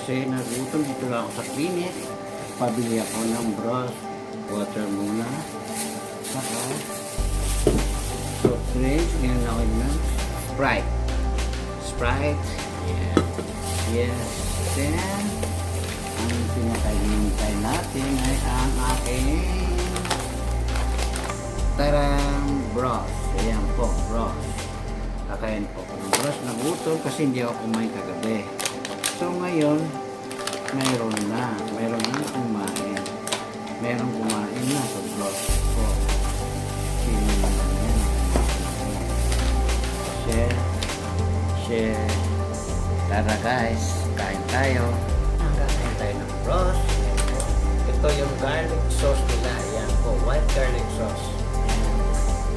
kasi nagutom dito lang ako sa clinic. Pabili ako ng brush, water muna. Saka, soft drinks, ngayon ako ng Sprite. Sprite. Yeah. Yes. Then, ang pinakahintay natin ay ang aking tarang bros. Ayan po, bros. Kakain po ako ng bros. Nagutom kasi hindi ako kumain kagabi. So ngayon, mayroon na. Mayroon na kumain. Mayroon kumain na sa bros ko. Sino yan? Share. Share. Tara guys, kain tayo. Kakain tayo ng po. Ito yung garlic sauce nila. Ayan po, white garlic sauce.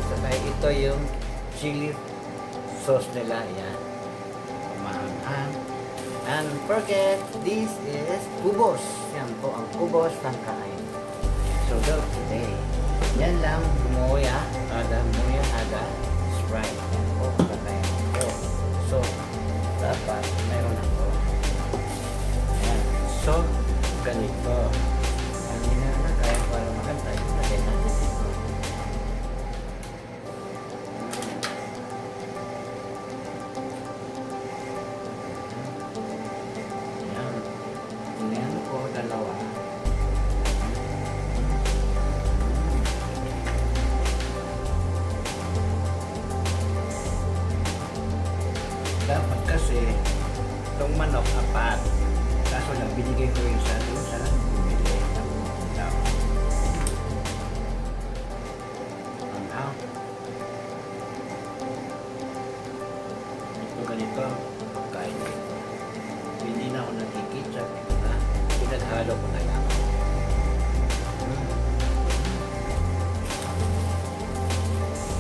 Saka ito yung chili sauce nila. Ayan. Kumahanghang. And forget, this is kubos. Yan po ang kubos ng kain. So, go today. Yan lang, muya, ada, muya, ada, Sprite. Yan po, kakain ko. So, dapat meron ako. Yan. So, ganito. Binigay ko yung sa doon sa bumili ng daw. Ang out. Ito ganito, kain dito. Hindi na ako nagkikitsa. Ito na, pinaghalo ko na lang. Hmm.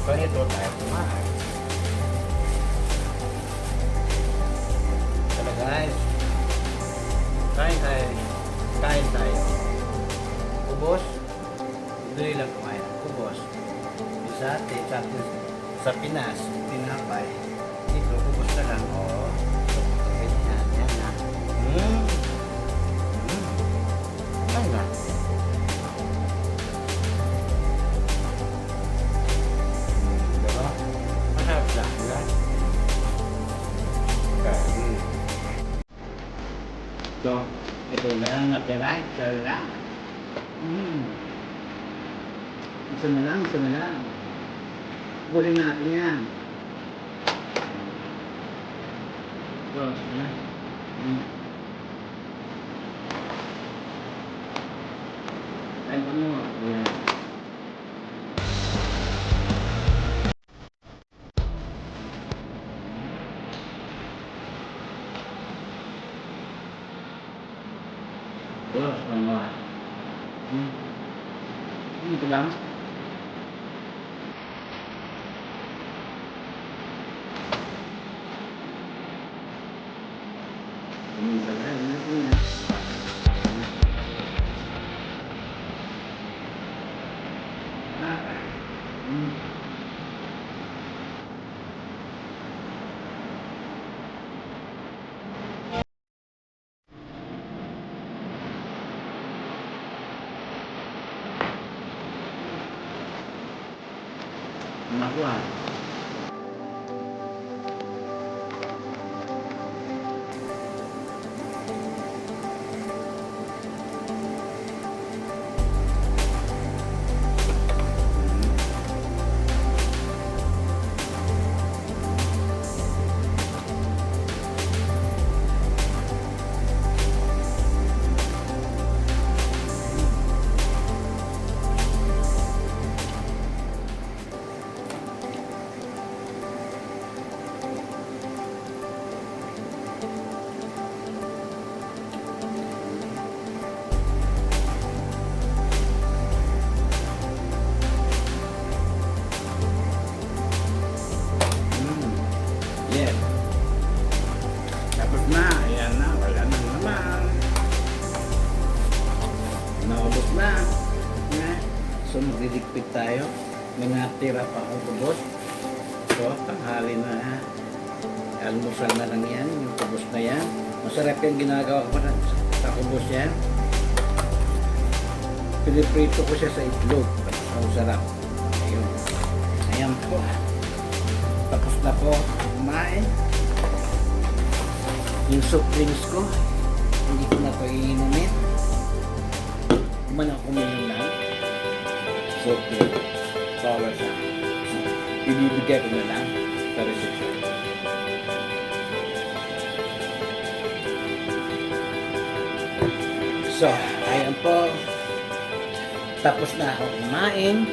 Ganito tayo kumain. Sa atin, sa Pinas, pinapay. Dito, kubos na lang. O, tupin yan. Yan na. Hmm. Hmm. Hmm, diba? Lang. Diba? Kain. So, ito na lang natira. Ito na lang. Mm. Isa na lang, isa na lang. Kunin natin yan. So, na. Mm. Kain ka mo. Yan. Terus, sama. Hmm. Ini pegang. Nak buat. Magdiligpit tayo. May natira pa ako kubos. So, tanghali na. Almusal na lang yan. Yung kubos na yan. Masarap yung ginagawa ko na sa kubos yan. Piniprito ko siya sa itlog. Ang sarap. Ayun. Ayan po. Tapos na po kumain. Yung soup drinks ko, hindi ko na to iinumin. Kuman ako kuminom lang. Soup drink. Bawal sa Ibibigay ko na lang sa reseption. So, ayan po. Tapos na ako kumain.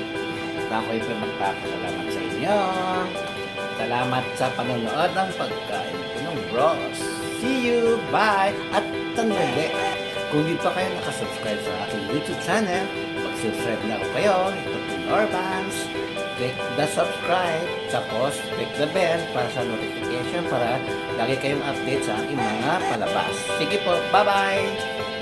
Ako'y po magpapasalamat sa inyo. Salamat sa panonood ng pagkain ko ng bros. See you! Bye! At tandali, kung di pa kayo nakasubscribe sa aking YouTube channel, mag-subscribe na kayo. Ito po Norbans. Click the subscribe. Tapos, click the bell para sa notification para lagi kayong update sa aking mga palabas. Sige po, bye-bye!